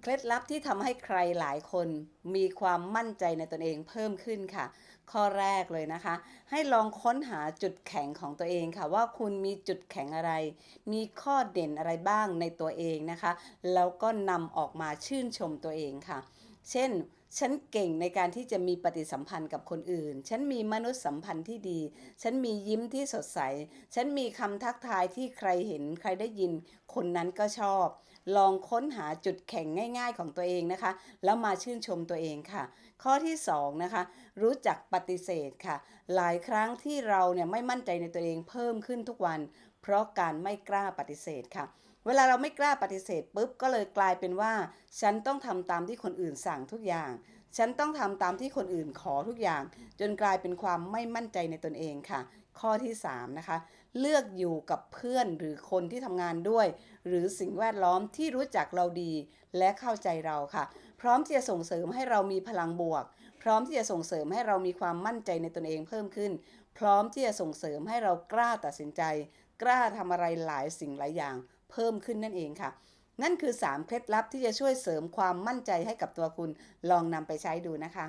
เคล็ดลับที่ทำให้ใครหลายคนมีความมั่นใจในตนเองเพิ่มขึ้นค่ะ ข้อแรกเลยนะคะ ให้ลองค้นหาจุดแข็งของตัวเองค่ะ ว่าคุณมีจุดแข็งอะไร มีข้อเด่นอะไรบ้างในตัวเองนะคะ แล้วก็นำออกมาชื่นชมตัวเองค่ะ เช่นฉันเก่งในการที่จะมีปฏิสัมพันธ์กับคนอื่น ฉันมีมนุษยสัมพันธ์ที่ดี ฉันมียิ้มที่สดใส ฉันมีคำทักทายที่ใครเห็นใครได้ยิน คนนั้นก็ชอบ ลองค้นหาจุดแข็งง่าย ๆ ของตัวเองนะคะ แล้วมาชื่นชมตัวเองค่ะ ข้อที่สองนะคะ รู้จักปฏิเสธค่ะ หลายครั้งที่เราเนี่ยไม่มั่นใจในตัวเองเพิ่มขึ้นทุกวัน เพราะการไม่กล้าปฏิเสธค่ะเวลาเราไม่กล้าปฏิเสธปุ๊บก็เลยกลายเป็นว่า ฉันต้องทำตามที่คนอื่นสั่งทุกอย่างฉันต้องทำตามที่คนอื่นขอทุกอย่าง จนกลายเป็นความไม่มั่นใจในตนเองค่ะ ข้อที่ 3 นะคะ เลือกอยู่กับเพื่อนหรือคนที่ทำงานด้วย หรือสิ่งแวดล้อมที่รู้จักเราดีและเข้าใจเราค่ะ พร้อมที่จะส่งเสริมให้เรามีพลังบวก พร้อมที่จะส่งเสริมให้เรามีความมั่นใจในตนเองเพิ่มขึ้น พร้อมที่จะส่งเสริมให้เรากล้าตัดสินใจ กล้าทำอะไรหลายสิ่งหลายอย่าง เพิ่มขึ้นนั่นเองค่ะ นั่นคือ 3 เคล็ดลับที่จะช่วยเสริมความมั่นใจให้กับตัวคุณ ลองนำไปใช้ดูนะคะ